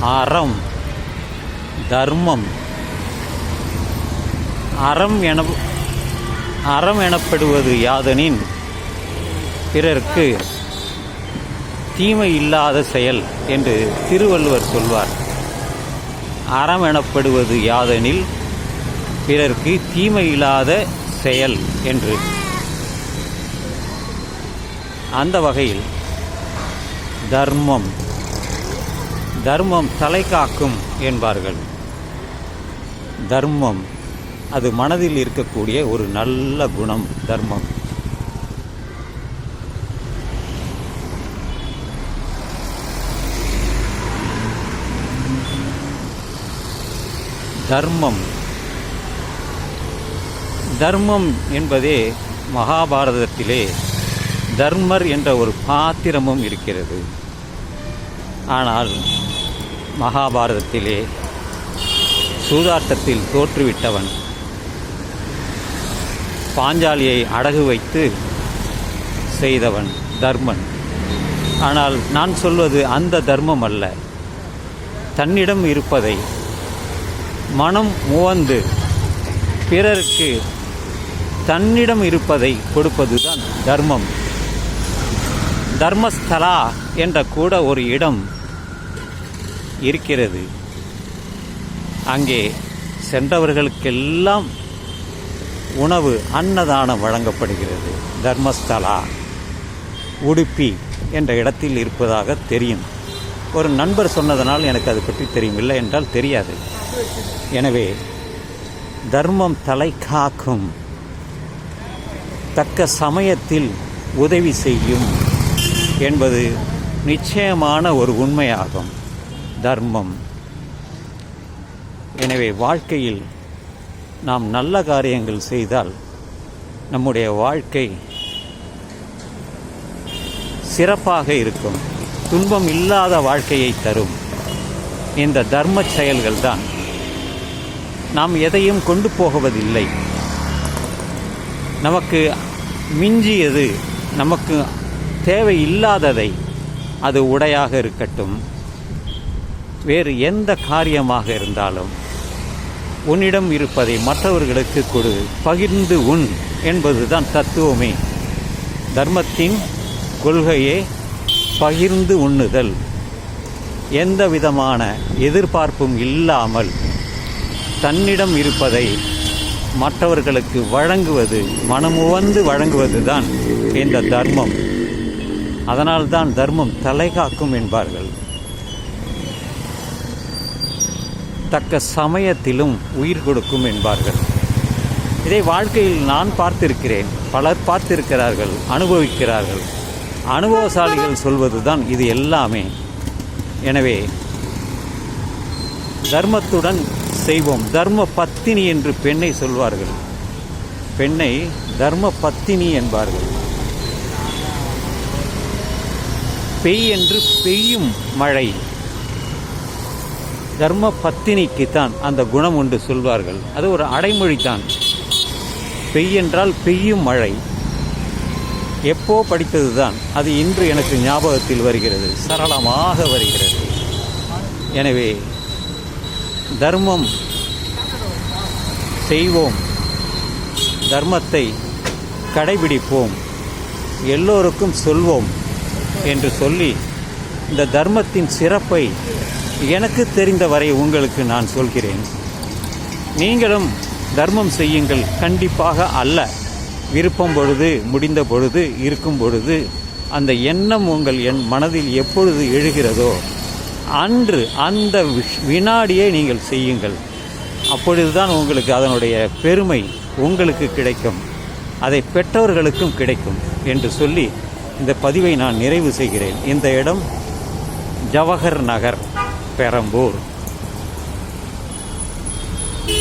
அறம் தர்மம். அறம் என அறம் எனப்படுவது யாதனின் பிறர்க்கு தீமை இல்லாத செயல் என்று திருவள்ளுவர் சொல்வார். அறம் எனப்படுவது யாதெனில் பிறர்க்கு தீமை இல்லாத செயல் என்று. அந்த வகையில் தர்மம் தர்மம் தலை காக்கும் என்பார்கள். தர்மம் அது மனதில் இருக்கக்கூடிய ஒரு நல்ல குணம் தர்மம். தர்மம். தர்மம் என்பதே மகாபாரதத்திலே தர்மர் என்ற ஒரு பாத்திரமும் இருக்கிறது. ஆனால் மகாபாரதத்திலே சூதாட்டத்தில் தோற்றுவிட்டவன் பாஞ்சாலியை அடகு வைத்து செய்தவன் தர்மன். ஆனால் நான் சொல்வது அந்த தர்மம் அல்ல. தன்னிடம் இருப்பதை மனம் முவந்து பிறருக்கு தன்னிடம் இருப்பதை கொடுப்பதுதான் தர்மம். தர்மஸ்தலா என்ற கூட ஒரு இடம் இருக்கிறது. அங்கே சென்றவர்களுக்கெல்லாம் உணவு அன்னதானம் வழங்கப்படுகிறது. தர்மஸ்தலா உடுப்பி என்ற இடத்தில் இருப்பதாக தெரியும். ஒரு நண்பர் சொன்னதனால் எனக்கு அது பற்றி தெரியும் இல்லை என்றால் தெரியாது. எனவே தர்மம் தலை காக்கும். தக்க சமயத்தில் உதவி செய்யும் என்பது நிச்சயமான ஒரு உண்மையாகும். தர்மம். எனவே வாழ்க்கையில் நாம் நல்ல காரியங்கள் செய்தால் நம்முடைய வாழ்க்கை சிறப்பாக இருக்கும். துன்பம் இல்லாத வாழ்க்கையை தரும். இந்த தர்ம செயல்கள்தான் நாம் எதையும் கொண்டு போகுவதில்லை. நமக்கு மிஞ்சியது நமக்கு தேவை இல்லாததை அது உடையாக இருக்கட்டும். வேறு எந்த காரியமாக இருந்தாலும் உன்னிடம் இருப்பதை மற்றவர்களுக்கு கொடு பகிர்ந்து உண் என்பதுதான் தத்துவமே. தர்மத்தின் கொள்கையே பகிர்ந்து உண்ணுதல். எந்த விதமான எதிர்பார்ப்பும் இல்லாமல் தன்னிடம் இருப்பதை மற்றவர்களுக்கு வழங்குவது மனமுவந்து வழங்குவது தான் இந்த தர்மம். அதனால்தான் தர்மம் தலை காக்கும் என்பார்கள். தக்க சமயத்திலும் உயிர் கொடுக்கும் என்பார்கள். இதை வாழ்க்கையில் நான் பார்த்திருக்கிறேன். பலர் பார்த்திருக்கிறார்கள் அனுபவிக்கிறார்கள். அனுபவசாலிகள் சொல்வதுதான் இது எல்லாமே. எனவே தர்மத்துடன் செய்வோம். தர்ம பத்தினி என்று பெண்ணை சொல்வார்கள். பெண்ணை தர்ம பத்தினி என்பார்கள். பெய் என்று பெய்யும் மழை. தர்ம பத்தினிக்கு தான் அந்த குணம் உண்டு சொல்வார்கள். அது ஒரு அடைமொழி தான் பெய்யென்றால் பெய்யும் மழை. எப்போ படித்தது தான் அது இன்று எனக்கு ஞாபகத்தில் வருகிறது. சரளமாக வருகிறது. எனவே தர்மம் செய்வோம். தர்மத்தை கடைபிடிப்போம். எல்லோருக்கும் சொல்வோம் என்று சொல்லி இந்த தர்மத்தின் சிறப்பை எனக்கு தெரிந்தவரை உங்களுக்கு நான் சொல்கிறேன். நீங்களும் தர்மம் செய்யுங்கள். கண்டிப்பாக அல்ல. விருப்பம் பொழுது முடிந்த பொழுது இருக்கும் பொழுது அந்த எண்ணம் உங்கள் என் மனதில் எப்பொழுது எழுகிறதோ அன்று அந்த விஷ்- வினாடியை நீங்கள் செய்யுங்கள். அப்பொழுதுதான் உங்களுக்கு அதனுடைய பெருமை உங்களுக்கு கிடைக்கும். அதை பெற்றவர்களுக்கும் கிடைக்கும் என்று சொல்லி இந்த பதிவை நான் நிறைவு செய்கிறேன். இந்த இடம் ஜவஹர் நகர். Perambur